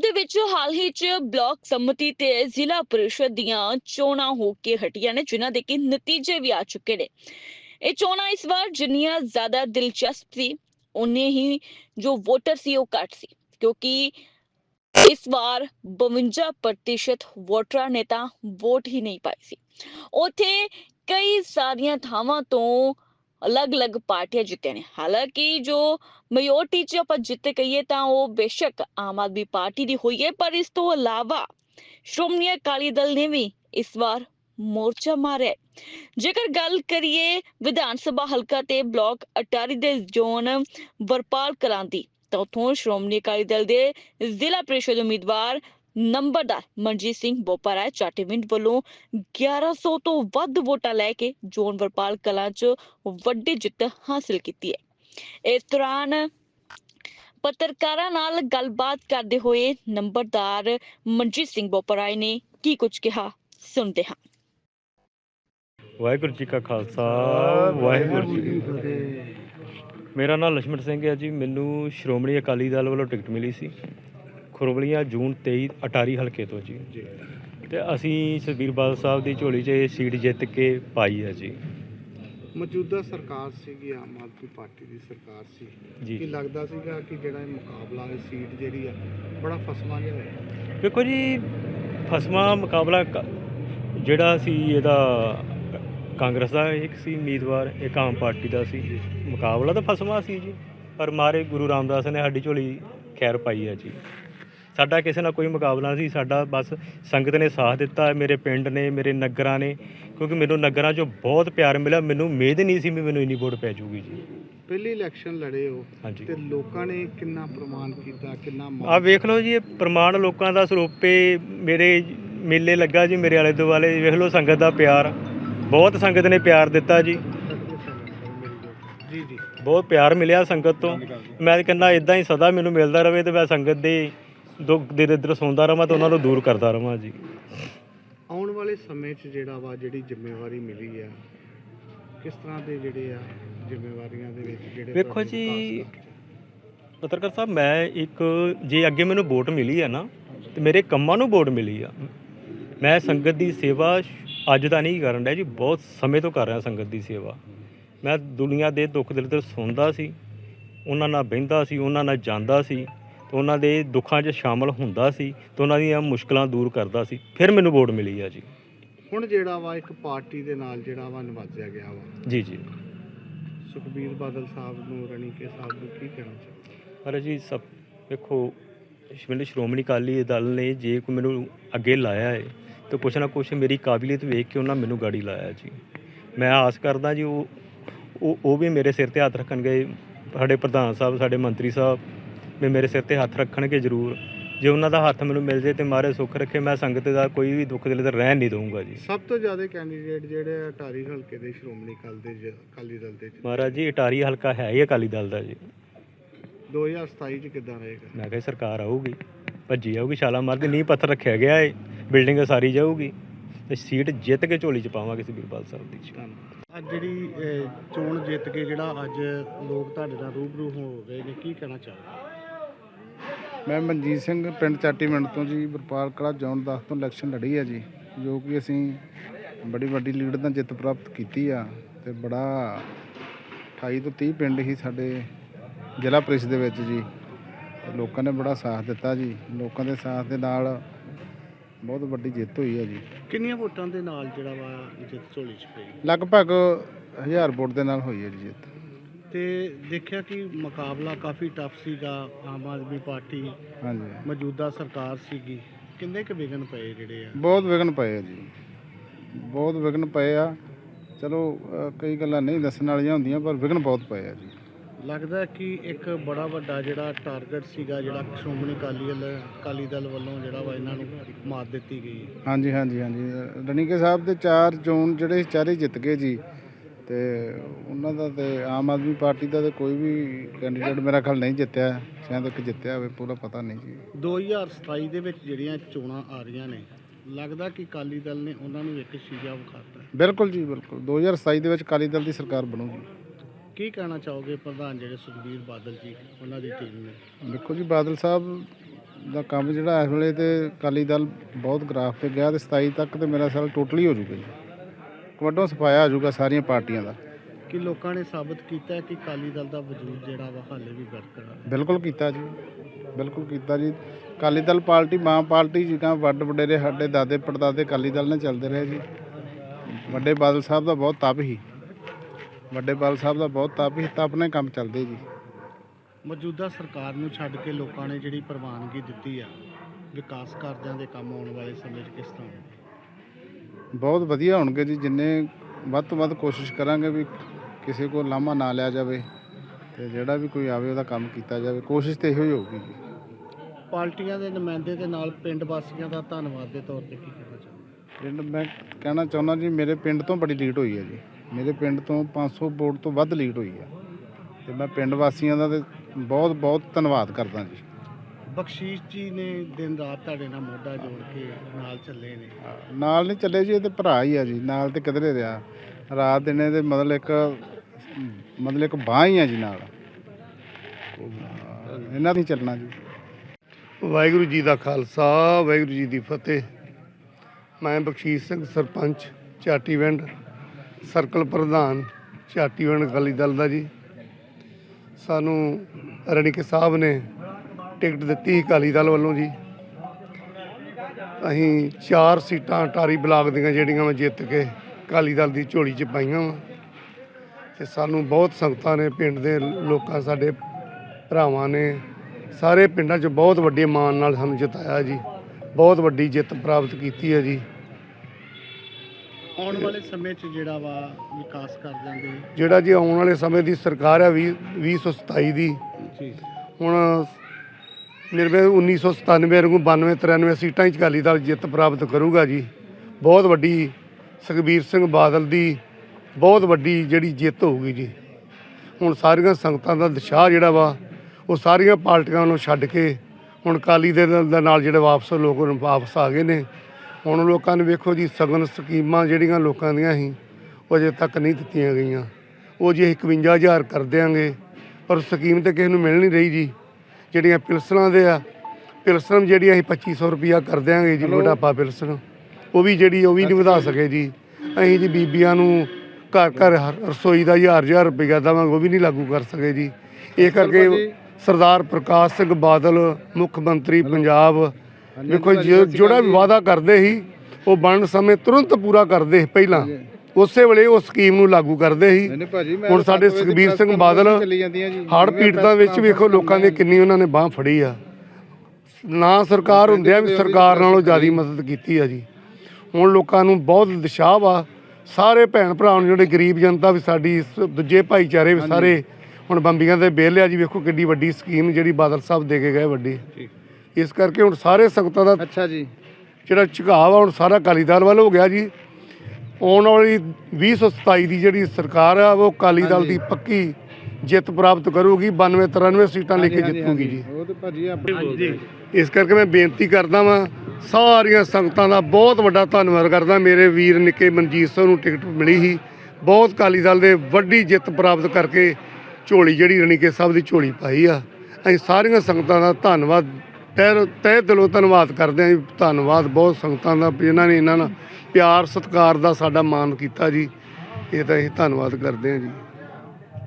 ਪੰਜਾਬ ਦੇ ਵਿੱਚ ਹਾਲ ਹੀ 'ਚ ਬਲਾਕ ਸੰਮਤੀ ਤੇ ਜ਼ਿਲ੍ਹਾ ਪਰਿਸ਼ਦ ਦੀਆਂ ਚੋਣਾਂ ਹੋ ਕੇ ਹਟੀਆਂ ਨੇ, ਜਿਨ੍ਹਾਂ ਦੇ ਕਿ ਨਤੀਜੇ ਵੀ ਆ ਚੁੱਕੇ ਨੇ। ਇਹ ਚੋਣਾਂ ਇਸ ਵਾਰ ਜਿੰਨੀਆਂ ਜ਼ਿਆਦਾ ਦਿਲਚਸਪ ਸੀ ਉਨੇ ਹੀ ਜੋ ਵੋਟਰ ਸੀ ਉਹ ਘੱਟ ਸੀ, ਕਿਉਂਕਿ ਇਸ ਵਾਰ 52% ਵੋਟਰਾਂ ਨੇ ਤਾਂ ਵੋਟ ਹੀ ਨਹੀਂ ਪਾਈ ਸੀ। ਉਥੇ ਕਈ ਸਾਰੀਆਂ ਥਾਵਾਂ ਤੋਂ ਅਲੱਗ-ਅਲੱਗ ਪਾਰਟੀਆਂ ਜਿੱਤੇ ਨੇ ਹਾਲਾਂਕਿ ਜੋ ਮੈਜੋਰਟੀ ਚ ਆਪਾਂ ਜਿੱਤ ਕਹੀਏ ਤਾਂ ਉਹ ਬੇਸ਼ੱਕ ਆਮ ਆਦਮੀ ਪਾਰਟੀ ਦੀ ਹੋਈ ਹੈ ਪਰ ਇਸ ਤੋਂ ਇਲਾਵਾ ਸ਼੍ਰੋਮਣੀ ਅਕਾਲੀ ਦਲ ਨੇ ਵੀ ਇਸ ਵਾਰ ਮੋਰਚਾ ਮਾਰਿਆ ਜੇਕਰ ਗੱਲ ਕਰੀਏ ਵਿਧਾਨ ਸਭਾ ਹਲਕਾ ਤੇ ਬਲਾਕ ਅਟਾਰੀ ਦੇ ਜ਼ੋਨ ਵਰਪਾਲ ਕਲਾਂ ਦੀ ਤਾਂ ਉਥੋਂ ਸ਼੍ਰੋਮਣੀ ਅਕਾਲੀ ਦਲ ਦੇ ਜ਼ਿਲ੍ਹਾ ਪ੍ਰੀਸ਼ਦ ਉਮੀਦਵਾਰ ਨੰਬਰਦਾਰ ਮਨਜੀਤ ਸਿੰਘ ਬੋਪਾਰਾ ਚਾਟੀਵਿੰਡ ਵੱਲੋਂ 1100 ਤੋਂ ਵੱਧ ਵੋਟਾਂ ਲੈ ਕੇ ਜ਼ੋਨ ਵਰਪਾਲ ਕਲਾਂ 'ਚ ਵੱਡੀ ਜਿੱਤ ਹਾਸਲ ਕੀਤੀ ਹੈ। ਇਸ ਦੌਰਾਨ ਪੱਤਰਕਾਰਾਂ ਨਾਲ ਗੱਲਬਾਤ ਕਰਦੇ ਹੋਏ ਨੰਬਰਦਾਰ ਮਨਜੀਤ ਸਿੰਘ ਬੋਪਰਾਏ ਨੇ ਕੀ ਕੁਝ ਕਿਹਾ ਸੁਣਦੇ ਹਾਂ। ਵਾਹਿਗੁਰੂ ਜੀ ਕਾ ਖਾਲਸਾ ਵਾਹਿਗੁਰੂ ਜੀ ਕੀ ਫਤਿਹ। ਮੇਰਾ ਨਾਮ ਲక్ష్ਮਣ ਸਿੰਘ ਹੈ ਜੀ ਮੈਨੂੰ ਸ਼੍ਰੋਮਣੀ ਅਕਾਲੀ ਦਲ ਵੱਲੋਂ ਟਿਕਟ ਮਿਲੀ ਸੀ। ਖੁਰਵਲੀਆਂ ਜੂਨ 23 ਅਟਾਰੀ ਹਲਕੇ ਤੋਂ ਜੀ। ਤੇ ਅਸੀਂ ਸੁਖਬੀਰ ਬਾਦਲ ਸਾਹਿਬ ਦੀ ਝੋਲੀ 'ਚ ਇਹ ਸੀਟ ਜਿੱਤ ਕੇ ਪਾਈ ਹੈ ਜੀ। ਮੌਜੂਦਾ ਸਰਕਾਰ ਸੀਗੀ ਆਮ ਆਦਮੀ ਪਾਰਟੀ ਦੀ ਸਰਕਾਰ ਸੀ। ਕੀ ਲੱਗਦਾ ਸੀਗਾ ਕਿ ਜਿਹੜਾ ਇਹ ਮੁਕਾਬਲਾ ਹੈ ਸੀਟ ਜਿਹੜੀ ਆ ਬੜਾ ਫਸਵਾ ਜਿਹਾ ਹੋਇਆ? ਵੇਖੋ ਜੀ ਫਸਵਾ ਮੁਕਾਬਲਾ ਜਿਹੜਾ ਸੀ ਇਹਦਾ ਕਾਂਗਰਸ ਦਾ ਇੱਕ ਸੀ ਉਮੀਦਵਾਰ ਇੱਕ ਆਮ ਪਾਰਟੀ ਦਾ ਸੀ। ਮੁਕਾਬਲਾ ਤਾਂ ਫਸਵਾ ਸੀ ਜੀ ਪਰ ਮਾਰੇ ਗੁਰੂ ਰਾਮਦਾਸ ਨੇ ਸਾਡੀ ਝੋਲੀ ਖੈਰ ਪਾਈ ਹੈ ਜੀ। ਸਾਡਾ ਕਿਸੇ ਨਾਲ ਕੋਈ ਮੁਕਾਬਲਾ ਨਹੀਂ ਸਾਡਾ ਬਸ ਸੰਗਤ ਨੇ ਸਾਥ ਦਿੱਤਾ ਮੇਰੇ ਪਿੰਡ ਨੇ ਮੇਰੇ ਨਗਰਾਂ ਨੇ ਕਿਉਂਕਿ ਮੈਨੂੰ ਨਗਰਾਂ 'ਚੋਂ ਬਹੁਤ ਪਿਆਰ ਮਿਲਿਆ ਮੈਨੂੰ ਉਮੀਦ ਨਹੀਂ ਸੀ ਵੀ ਮੈਨੂੰ ਇੰਨੀ ਵੋਟ ਪੈ ਜਾਊਗੀ ਜੀ। ਪਹਿਲੀ ਇਲੈਕਸ਼ਨ ਲੜੇ ਹੋ ਤੇ ਲੋਕਾਂ ਨੇ ਕਿੰਨਾ ਪ੍ਰਮਾਣ ਕੀਤਾ ਕਿੰਨਾ ਆ ਵੇਖ ਲਓ ਜੀ ਇਹ ਪ੍ਰਮਾਣ ਲੋਕਾਂ ਦਾ ਸਰੂਪੇ ਮੇਰੇ ਮੇਲੇ ਲੱਗਾ ਜੀ ਮੇਰੇ ਆਲੇ ਦੁਆਲੇ ਵੇਖ ਲਓ ਸੰਗਤ ਦਾ ਪਿਆਰ ਬਹੁਤ ਸੰਗਤ ਨੇ ਪਿਆਰ ਦਿੱਤਾ ਜੀ। ਜੀ ਜੀ। ਬਹੁਤ ਪਿਆਰ ਮਿਲਿਆ ਸੰਗਤ ਤੋਂ। ਮੈਂ ਕਹਿੰਦਾ ਇਦਾਂ ਹੀ ਸਦਾ ਮੈਨੂੰ ਮਿਲਦਾ ਰਵੇ ਤੇ ਮੈਂ ਸੰਗਤ ਦੇ ਦੁੱਖ ਦੇ ਦਰਦ ਸੁਣਦਾ ਰਵਾਂ ਤੇ ਉਹਨਾਂ ਨੂੰ ਦੂਰ ਕਰਦਾ ਰਵਾਂ ਜੀ। ਆਉਣ ਵਾਲੇ ਸਮੇਂ 'ਚ ਜਿਹੜਾ ਵਾ ਜਿਹੜੀ ਜ਼ਿੰਮੇਵਾਰੀ ਮਿਲੀ ਆ ਕਿਸ ਤਰ੍ਹਾਂ ਦੇ ਜਿਹੜੇ ਆ ਜ਼ਿੰਮੇਵਾਰੀਆਂ ਦੇ ਵਿੱਚ ਜਿਹੜੇ ਵੇਖੋ ਜੀ ਪੱਤਰਕਾਰ ਸਾਹਿਬ ਮੈਂ ਇੱਕ ਜੇ ਅੱਗੇ ਮੈਨੂੰ ਵੋਟ ਮਿਲੀ ਹੈ ਨਾ ਤੇ ਮੇਰੇ ਕੰਮਾਂ ਨੂੰ ਵੋਟ ਮਿਲੀ ਆ। ਮੈਂ ਸੰਗਤ ਦੀ ਸੇਵਾ ਅੱਜ ਦਾ ਨਹੀਂ ਕਰਨ ਡਿਆ ਜੀ ਬਹੁਤ ਸਮੇਂ ਤੋਂ ਕਰ ਰਿਹਾ ਸੰਗਤ ਦੀ ਸੇਵਾ। ਮੈਂ ਦੁਨੀਆ ਦੇ ਦੁੱਖ ਦਰਦ ਸੁਣਦਾ ਸੀ ਉਹਨਾਂ ਨਾਲ ਬਹਿੰਦਾ ਸੀ ਉਹਨਾਂ ਨਾਲ ਜਾਂਦਾ ਸੀ। ਉਹਨਾਂ ਦੇ ਦੁੱਖਾਂ 'ਚ ਸ਼ਾਮਲ ਹੁੰਦਾ ਸੀ ਤੇ ਉਹਨਾਂ ਦੀਆਂ ਮੁਸ਼ਕਲਾਂ ਦੂਰ ਕਰਦਾ ਸੀ। ਫਿਰ ਮੈਨੂੰ ਵੋਟ ਮਿਲੀ ਆ ਜੀ। ਹੁਣ ਜਿਹੜਾ ਵਾ ਇੱਕ ਪਾਰਟੀ ਦੇ ਨਾਲ ਜਿਹੜਾ ਵਾ ਨਵਾਜ਼ਿਆ ਗਿਆ ਵਾ। ਜੀ ਜੀ। ਸੁਖਬੀਰ ਬਾਦਲ ਸਾਹਿਬ ਨੂੰ ਰਣੀਕੇ ਸਾਹਿਬ ਨੂੰ ਕੀ ਕਹਿਣਾ ਚਾਹੁੰਦੇ ਪਰ ਜੀ ਸਭ ਵੇਖੋ ਮੈਨੂੰ ਸ਼੍ਰੋਮਣੀ ਅਕਾਲੀ ਦਲ ਨੇ ਜੇ ਕੋਈ ਮੈਨੂੰ ਅੱਗੇ ਲਾਇਆ ਹੈ ਤੇ ਕੁਛ ਨਾ ਕੁਛ ਮੇਰੀ ਕਾਬਲੀਅਤ ਵੇਖ ਕੇ ਉਹਨਾਂ ਮੈਨੂੰ ਗਾੜੀ ਲਾਇਆ ਜੀ। ਮੈਂ ਆਸ ਕਰਦਾ ਜੀ ਉਹ ਉਹ ਵੀ ਮੇਰੇ ਸਿਰ ਤੇ ਹੱਥ ਰੱਖਣਗੇ। ਸਾਡੇ ਪ੍ਰਧਾਨ ਸਾਹਿਬ ਸਾਡੇ ਮੰਤਰੀ ਸਾਹਿਬ ਵੀ ਮੇਰੇ ਸਿਰ ਤੇ ਹੱਥ ਰੱਖਣਗੇ ਜ਼ਰੂਰ। ਜੇ ਉਹਨਾਂ ਦਾ ਹੱਥ ਮੈਨੂੰ ਮਿਲ ਜੇ ਤੇ ਮਾਰੇ ਸੁੱਖ ਰੱਖੇ ਮੈਂ ਸੰਗਤ ਦਾ ਕੋਈ ਵੀ ਦੁੱਖ ਦਿਲ ਤੇ ਰਹਿਣ ਨਹੀਂ ਦਊਂਗਾ ਜੀ। ਸਭ ਤੋਂ ਜ਼ਿਆਦਾ ਕੈਂਡੀਡੇਟ ਜਿਹੜੇ ਅਟਾਰੀ ਹਲਕੇ ਦੇ ਸ਼੍ਰੋਮਣੀ ਅਕਾਲੀ ਦੇ ਜ- ਅਕਾਲੀ ਦਲ ਦੇ ਚ। ਮਹਾਰਾਜ ਜੀ ਇਟਾਰੀ ਹਲਕਾ ਹੈ ਹੀ ਅਕਾਲੀ ਦਲ ਦਾ ਜੀ। 2027 ਚ ਕਿੱਦਾਂ ਰਹੇਗਾ? ਮੈਂ ਕਿਹਾ ਸਰਕਾਰ ਆਊਗੀ ਭੱਜੀ ਆਊਗੀ ਛਾਲਾ ਮਾਰ ਕੇ ਨੀਂਹ ਪੱਥਰ ਰੱਖਿਆ ਗਿਆ ਏ ਬਿਲਡਿੰਗ ਸਾਰੀ ਜਾਊਗੀ ਤੇ ਸੀਟ ਜਿੱਤ ਕੇ ਝੋਲੀ ਚ ਪਾਵਾਂਗੇ ਸੀ ਬੀਰਬਲ ਸਾਹਿਬ ਦੀ। ਜੀ। ਧੰਨਵਾਦ। ਅੱਜ ਜਿਹੜੀ ਅਹ, ਚੋਣ ਜਿੱਤ ਕੇ ਜਿਹੜਾ ਅੱਜ ਲੋਕ ਤੁਹਾਡੇ ਨਾਲ ਰੂਬਰੂ ਹੋ ਰਹੇ ਨੇ ਕੀ ਕਹਿਣਾ ਚਾਹੋਗੇ? ਮੈਂ ਮਨਜੀਤ ਸਿੰਘ ਪਿੰਡ ਚਾਟੀਮਿੰਡ ਤੋਂ ਜੀ ਵਪਾਰ ਕਲਾ ਜ਼ੋਨ 10 ਤੋਂ ਇਲੈਕਸ਼ਨ ਲੜੀ ਆ ਜੀ ਜੋ ਕਿ ਅਸੀਂ ਬੜੀ ਵੱਡੀ ਲੀਡ ਨਾਲ ਜਿੱਤ ਪ੍ਰਾਪਤ ਕੀਤੀ ਆ ਤੇ ਬੜਾ 28 ਤੋਂ 30 ਪਿੰਡ ਹੀ ਸਾਡੇ ਜ਼ਿਲ੍ਹਾ ਪ੍ਰੀਸ਼ਦ ਦੇ ਵਿੱਚ ਜੀ ਲੋਕਾਂ ਨੇ ਬੜਾ ਸਾਥ ਦਿੱਤਾ ਜੀ ਲੋਕਾਂ ਦੇ ਸਾਥ ਦੇ ਨਾਲ ਬਹੁਤ ਵੱਡੀ ਜਿੱਤ ਹੋਈ ਆ ਜੀ। ਕਿੰਨੀਆਂ ਵੋਟਾਂ ਦੇ ਨਾਲ ਜਿਹੜਾ ਵਾ ਜਿੱਤ ਝੋਲੀ ਚ ਪਈ? ਲਗਭਗ 1000 ਵੋਟ ਦੇ ਨਾਲ ਹੋਈ ਹੈ ਜੀ ਜਿੱਤ। ਤੇ ਦੇਖਿਆ ਕਿ ਮੁਕਾਬਲਾ ਕਾਫੀ ਟਫ ਸੀਗਾ ਆਮ ਆਦਮੀ ਪਾਰਟੀ ਹਾਂਜੀ। ਮੌਜੂਦਾ ਸਰਕਾਰ ਸੀਗੀ। ਕਿੰਨੇ ਕੁ ਵਿਗਨ ਪਏ ਜਿਹੜੇ ਆ? ਬਹੁਤ ਵਿਘਨ ਪਏ ਆ ਜੀ। ਬਹੁਤ ਵਿਘਨ ਪਏ ਆ। ਚਲੋ ਅ, ਕਈ ਗੱਲਾਂ ਨਹੀਂ ਦੱਸਣ ਵਾਲੀਆਂ ਹੁੰਦੀਆਂ ਪਰ ਵਿਘਨ ਬਹੁਤ ਪਏ ਆ ਜੀ। ਲੱਗਦਾ ਕਿ ਇੱਕ ਬੜਾ ਵੱਡਾ ਜਿਹੜਾ ਟਾਰਗੇਟ ਸੀਗਾ ਜਿਹੜਾ ਸ਼੍ਰੋਮਣੀ ਅਕਾਲੀ ਦਲ ਅਕਾਲੀ ਦਲ ਵੱਲੋਂ ਜਿਹੜਾ ਵਾ ਇਹਨਾਂ ਨੂੰ ਮਾਤ ਦਿੱਤੀ ਗਈ। ਹਾਂਜੀ ਹਾਂਜੀ ਹਾਂਜੀ। ਰਣੀਕੇ ਸਾਹਿਬ ਦੇ ਚਾਰ ਚੋਣ ਜਿਹੜੇ ਚਾਰੇ ਜਿੱਤ ਗਏ ਜੀ। ਤੇ ਉਹਨਾਂ ਦਾ ਤੇ ਆਮ ਆਦਮੀ ਪਾਰਟੀ ਦਾ ਤੇ ਕੋਈ ਵੀ ਕੈਂਡੀਡੇਟ ਮੇਰਾ ਖਿਆਲ ਨਹੀਂ ਜਿੱਤਿਆ ਸ਼ਾਇਦ ਇੱਕ ਜਿੱਤਿਆ ਹੋਵੇ ਪੂਰਾ ਪਤਾ ਨਹੀਂ ਜੀ। 2027 ਦੇ ਵਿੱਚ ਜਿਹੜੀਆਂ ਚੋਣਾਂ ਆ ਰਹੀਆਂ ਨੇ ਲੱਗਦਾ ਕਿ ਅਕਾਲੀ ਦਲ ਨੇ ਉਹਨਾਂ ਨੂੰ ਇੱਕ ਸ਼ੀਸ਼ਾ ਵਿਖਾਤਾ। ਬਿਲਕੁਲ ਜੀ ਬਿਲਕੁਲ। 2027 ਦੇ ਵਿੱਚ ਅਕਾਲੀ ਦਲ ਦੀ ਸਰਕਾਰ ਬਣੂਗੀ। ਕੀ ਕਹਿਣਾ ਚਾਹੋਗੇ ਪ੍ਰਧਾਨ ਜਿਹੜੇ ਸੁਖਬੀਰ ਬਾਦਲ ਜੀ ਉਹਨਾਂ ਦੀ ਟੀਮ ਨੇ? ਦੇਖੋ ਜੀ ਬਾਦਲ ਸਾਹਿਬ ਦਾ ਕੰਮ ਜਿਹੜਾ ਇਸ ਵੇਲੇ ਤੇ ਅਕਾਲੀ ਦਲ ਬਹੁਤ ਗ੍ਰਾਫ ਤੇ ਗਿਆ ਤੇ 27 ਤੱਕ ਤੇ ਮੇਰਾ ਸਾਲ ਟੋਟਲੀ ਹੋ ਜੂਗਾ ਜੀ। ਕਵੱਡੋਂ ਸਫਾਇਆ ਹੋ ਜਾਊਗਾ ਸਾਰੀਆਂ ਪਾਰਟੀਆਂ ਦਾ। ਕਿ ਲੋਕਾਂ ਨੇ ਸਾਬਤ ਕੀਤਾ ਹੈ ਕਿ ਅਕਾਲੀ ਦਲ ਦਾ ਵਜੂਦ ਜਿਹੜਾ ਵਾ ਹਾਲੇ ਵੀ ਬਰਕਰਾਰ ਹੈ। ਬਿਲਕੁਲ ਕੀਤਾ ਜੀ ਬਿਲਕੁਲ ਕੀਤਾ ਜੀ। ਅਕਾਲੀ ਦਲ ਪਾਰਟੀ ਮਾਂ ਪਾਰਟੀ ਜਿਹਾਂ ਵੱਡ ਵਡੇਰੇ ਸਾਡੇ ਦਾਦੇ ਪੜਦਾਦੇ ਅਕਾਲੀ ਦਲ ਨਾਲ ਚੱਲਦੇ ਰਹੇ ਜੀ। ਵੱਡੇ ਬਾਦਲ ਸਾਹਿਬ ਦਾ ਬਹੁਤ ਤਪ ਸੀ। ਵੱਡੇ ਬਾਦਲ ਸਾਹਿਬ ਦਾ ਬਹੁਤ ਤਪ ਸੀ ਤਪ ਨੇ ਕੰਮ ਚੱਲਦੇ ਜੀ। ਮੌਜੂਦਾ ਸਰਕਾਰ ਨੂੰ ਛੱਡ ਕੇ ਲੋਕਾਂ ਨੇ ਜਿਹੜੀ ਪ੍ਰਵਾਨਗੀ ਦਿੱਤੀ ਆ ਵਿਕਾਸ ਕਾਰਜਾਂ ਦੇ ਕੰਮ ਆਉਣ ਵਾਲੇ ਸਮੇਂ 'ਚ ਕਿਸ ਤਰ੍ਹਾਂ? ਬਹੁਤ ਵਧੀਆ ਹੋਣਗੇ ਜੀ ਜਿੰਨੇ ਵੱਧ ਤੋਂ ਵੱਧ ਕੋਸ਼ਿਸ਼ ਕਰਾਂਗੇ ਵੀ ਕਿਸੇ ਕੋਲ ਲਾਮਾ ਨਾ ਲਿਆ ਜਾਵੇ ਤੇ ਜਿਹੜਾ ਵੀ ਕੋਈ ਆਵੇ ਉਹਦਾ ਕੰਮ ਕੀਤਾ ਜਾਵੇ। ਕੋਸ਼ਿਸ਼ ਤੇ ਇਹੋ ਹੀ ਹੋਊਗੀ ਜੀ। ਪਾਰਟੀਆਂ ਦੇ ਨੁਮਾਇੰਦੇ ਦੇ ਨਾਲ ਪਿੰਡ ਵਾਸੀਆਂ ਦਾ ਧੰਨਵਾਦ ਦੇ ਤੌਰ ਤੇ ਕੀ ਕਹਿਣਾ ਚਾਹੁੰਦੇ ਪਿੰਡ ਮੈਂ ਕਹਿਣਾ ਚਾਹੁੰਦਾ ਜੀ ਮੇਰੇ ਪਿੰਡ ਤੋਂ ਬੜੀ ਲੀਡ ਹੋਈ ਹੈ ਜੀ। ਮੇਰੇ ਪਿੰਡ ਤੋਂ 500 ਵੋਟ ਤੋਂ ਵੱਧ ਲੀਡ ਹੋਈ ਹੈ। ਤੇ ਮੈਂ ਪਿੰਡ ਵਾਸੀਆਂ ਦਾ ਤੇ ਬਹੁਤ ਬਹੁਤ ਧੰਨਵਾਦ ਕਰਦਾ ਜੀ। ਬਖਸ਼ੀਸ਼ ਜੀ ਨੇ ਦਿਨ ਰਾਤ ਤੁਹਾਡੇ ਨਾਲ ਮੋਢਾ ਜੋੜ ਕੇ ਨਾਲ ਚੱਲੇ ਨੇ। ਨਾਲ ਨਹੀਂ ਚੱਲੇ ਜੀ ਇਹ ਤੇ ਭਰਾ ਹੀ ਆ ਜੀ ਨਾਲ ਤੇ ਕਿਧਰੇ ਰਿਹਾ। ਰਾਤ ਦਿਨੇ ਤੇ ਮਤਲਬ ਇੱਕ ਮਤਲਬ ਇੱਕ ਬਾਂਹ ਹੀ ਆ ਜੀ ਨਾਲ। ਇਹਨਾਂ ਦੀ ਚੱਲਣਾ ਜੀ। ਵਾਹਿਗੁਰੂ ਜੀ ਦਾ ਖਾਲਸਾ ਵਾਹਿਗੁਰੂ ਜੀ ਦੀ ਫਤਿਹ। ਮੈਂ ਬਖਸ਼ੀਸ਼ ਸਿੰਘ ਸਰਪੰਚ ਚਾਟੀਵਿੰਡ ਸਰਕਲ ਪ੍ਰਧਾਨ ਚਾਟੀਵਿੰਡ ਅਕਾਲੀ ਦਲ ਦਾ ਜੀ। ਸਾਨੂੰ ਰਣੀਕੇ ਸਾਹਿਬ ਨੇ ਟਿਕਟ ਦਿੱਤੀ ਅਕਾਲੀ ਦਲ ਵੱਲੋਂ ਜੀ। ਅਸੀਂ ਚਾਰ ਸੀਟਾਂ ਟਾਰੀ ਬਲਾਕ ਦੀਆਂ ਜਿਹੜੀਆਂ ਮੈਂ ਜਿੱਤ ਕੇ ਅਕਾਲੀ ਦਲ ਦੀ ਝੋਲੀ 'ਚ ਪਾਈਆਂ ਵਾ। ਤੇ ਸਾਨੂੰ ਬਹੁਤ ਸੰਗਤਾਂ ਨੇ ਪਿੰਡ ਦੇ ਲੋਕਾਂ ਸਾਡੇ ਭਰਾਵਾਂ ਨੇ ਸਾਰੇ ਪਿੰਡਾਂ 'ਚ ਬਹੁਤ ਵੱਡੇ ਮਾਣ ਨਾਲ ਸਾਨੂੰ ਜਿਤਾਇਆ ਜੀ। ਬਹੁਤ ਵੱਡੀ ਜਿੱਤ ਪ੍ਰਾਪਤ ਕੀਤੀ ਹੈ ਜੀ। ਆਉਣ ਵਾਲੇ ਸਮੇਂ 'ਚ ਜਿਹੜਾ ਵਾ ਵਿਕਾਸ ਕਾਰਜਾਂ ਦੇ ਜਿਹੜਾ ਜੀ ਆਉਣ ਵਾਲੇ ਸਮੇਂ ਦੀ ਸਰਕਾਰ ਹੈ 20 2027 ਦੀ। ਜੀ। ਹੁਣ ਨਿਰਵੇ 1997 ਨੂੰ 92 93 ਸੀਟਾਂ 'ਚ ਅਕਾਲੀ ਦਲ ਜਿੱਤ ਪ੍ਰਾਪਤ ਕਰੂਗਾ ਜੀ। ਬਹੁਤ ਵੱਡੀ ਸੁਖਬੀਰ ਸਿੰਘ ਬਾਦਲ ਦੀ ਬਹੁਤ ਵੱਡੀ ਜਿਹੜੀ ਜਿੱਤ ਹੋਊਗੀ ਜੀ। ਹੁਣ ਸਾਰੀਆਂ ਸੰਗਤਾਂ ਦਾ ਉਤਸ਼ਾਹ ਜਿਹੜਾ ਵਾ, ਉਹ ਸਾਰੀਆਂ ਪਾਰਟੀਆਂ ਨੂੰ ਛੱਡ ਕੇ ਹੁਣ ਅਕਾਲੀ ਦੇ ਦਲ ਦੇ ਨਾਲ ਜਿਹੜੇ ਵਾਪਸ ਲੋਕ ਵਾਪਸ ਆ ਗਏ ਨੇ। ਹੁਣ ਲੋਕਾਂ ਨੂੰ ਵੇਖੋ ਜੀ, ਸਗਨ ਸਕੀਮਾਂ ਜਿਹੜੀਆਂ ਲੋਕਾਂ ਦੀਆਂ ਸੀ, ਉਹ ਅਜੇ ਤੱਕ ਨਹੀਂ ਦਿੱਤੀਆਂ ਗਈਆਂ। ਉਹ ਜੀ 51000 ਕਰ ਦਿਆਂਗੇ, ਪਰ ਸਕੀਮ ਤੇ ਕਿਸੇ ਨੂੰ ਮਿਲ ਨਹੀਂ ਰਹੀ ਜੀ। ਜਿਹੜੀਆਂ ਪਿਲਸਣਾਂ ਦੇ ਆ ਪਿਲਸਣ ਜਿਹੜੀ ਅਸੀਂ 2500 ਰੁਪਿਆ ਕਰ ਦਿਆਂਗੇ ਜੀ ਮੋਟਾਪਾ ਪਿਲਸਣ ਉਹ ਵੀ ਜਿਹੜੀ ਉਹ ਵੀ ਨਹੀਂ ਵਧਾ ਸਕੇ ਜੀ। ਅਸੀਂ ਜੀ ਬੀਬੀਆਂ ਨੂੰ ਘਰ ਘਰ ਰਸੋਈ ਦਾ ਹਜ਼ਾਰ ਹਜ਼ਾਰ ਰੁਪਈਆ ਦੇਵਾਂਗੇ ਉਹ ਵੀ ਨਹੀਂ ਲਾਗੂ ਕਰ ਸਕੇ ਜੀ। ਇਹ ਕਰਕੇ ਸਰਦਾਰ ਪ੍ਰਕਾਸ਼ ਸਿੰਘ ਬਾਦਲ ਮੁੱਖ ਮੰਤਰੀ ਪੰਜਾਬ ਵੇਖੋ ਜਿਹੜਾ ਵੀ ਵਾਅਦਾ ਕਰਦੇ ਸੀ ਉਹ ਬਣਨ ਸਮੇਂ ਤੁਰੰਤ ਪੂਰਾ ਕਰਦੇ ਪਹਿਲਾਂ। ਉਸੇ ਵੇਲੇ ਉਹ ਸਕੀਮ ਨੂੰ ਲਾਗੂ ਕਰਦੇ ਸੀ। ਹੁਣ ਸਾਡੇ ਸੁਖਬੀਰ ਸਿੰਘ ਬਾਦਲ ਹੜ੍ਹ ਪੀੜਤਾਂ ਵਿੱਚ ਵੇਖੋ ਲੋਕਾਂ ਦੇ ਕਿੰਨੀ ਉਹਨਾਂ ਨੇ ਬਾਹ ਫੜੀ ਆ। ਨਾ ਸਰਕਾਰ ਹੁੰਦਿਆਂ ਵੀ ਸਰਕਾਰ ਨਾਲੋਂ ਜ਼ਿਆਦਾ ਮਦਦ ਕੀਤੀ ਆ ਜੀ। ਹੁਣ ਲੋਕਾਂ ਨੂੰ ਬਹੁਤ ਉਤਸ਼ਾਹ ਵਾ ਸਾਰੇ ਭੈਣ ਭਰਾ ਨੂੰ ਜਿਹੜੇ ਗਰੀਬ ਜਨਤਾ ਵੀ ਸਾਡੀ ਦੂਜੇ ਭਾਈਚਾਰੇ ਵੀ ਸਾਰੇ ਹੁਣ ਬੰਬੀਆਂ ਦੇ ਬਿੱਲ ਆ ਜੀ। ਵੇਖੋ ਕਿੱਡੀ ਵੱਡੀ ਸਕੀਮ ਜਿਹੜੀ ਬਾਦਲ ਸਾਹਿਬ ਦੇ ਕੇ ਗਏ ਵੱਡੀ। ਇਸ ਕਰਕੇ ਹੁਣ ਸਾਰੇ ਸੰਗਤਾਂ ਦਾ ਅੱਛਾ ਜੀ। ਜਿਹੜਾ ਝੁਕਾਅ ਵਾ ਹੁਣ ਸਾਰਾ ਅਕਾਲੀ ਦਲ ਵੱਲ ਹੋ ਗਿਆ ਜੀ। ਆਉਣ ਵਾਲੀ 2027 ਦੀ ਜਿਹੜੀ ਸਰਕਾਰ ਆ ਉਹ ਅਕਾਲੀ ਦਲ ਦੀ ਪੱਕੀ ਜਿੱਤ ਪ੍ਰਾਪਤ ਕਰੂਗੀ 92 93 ਸੀਟਾਂ ਲੈ ਕੇ ਜਿੱਤੂਗੀ ਜੀ। ਉਹ ਤੇ ਭਾਜੀ ਆਪਣੇ ਇਸ ਕਰਕੇ ਮੈਂ ਬੇਨਤੀ ਕਰਦਾ ਵਾਂ ਸਾਰੀਆਂ ਸੰਗਤਾਂ ਦਾ ਬਹੁਤ ਵੱਡਾ ਧੰਨਵਾਦ ਕਰਦਾ। ਮੇਰੇ ਵੀਰ ਨਿੱਕੇ ਮਨਜੀਤ ਸਿੰਘ ਨੂੰ ਟਿਕਟ ਮਿਲੀ ਸੀ। ਬਹੁਤ ਅਕਾਲੀ ਦਲ ਦੇ ਵੱਡੀ ਜਿੱਤ ਪ੍ਰਾਪਤ ਕਰਕੇ ਝੋਲੀ ਜਿਹੜੀ ਰਣੀਕੇ ਸਾਹਿਬ ਦੀ ਝੋਲੀ ਪਾਈ ਆ। ਅਸੀਂ ਸਾਰੀਆਂ ਸੰਗਤਾਂ ਦਾ ਧੰਨਵਾਦ ਤਹਿ ਤਹਿ ਦਿਲੋਂ ਧੰਨਵਾਦ ਕਰਦੇ ਹਾਂ ਜੀ, ਧੰਨਵਾਦ ਬਹੁਤ ਸੰਗਤਾਂ ਦਾ, ਵੀ ਜਿਨ੍ਹਾਂ ਨੇ ਇਹਨਾਂ ਨਾਲ ਪਿਆਰ ਸਤਿਕਾਰ ਦਾ ਸਾਡਾ ਮਾਣ ਕੀਤਾ ਜੀ। ਇਹ ਤਾਂ ਅਸੀਂ ਧੰਨਵਾਦ ਕਰਦੇ ਹਾਂ ਜੀ।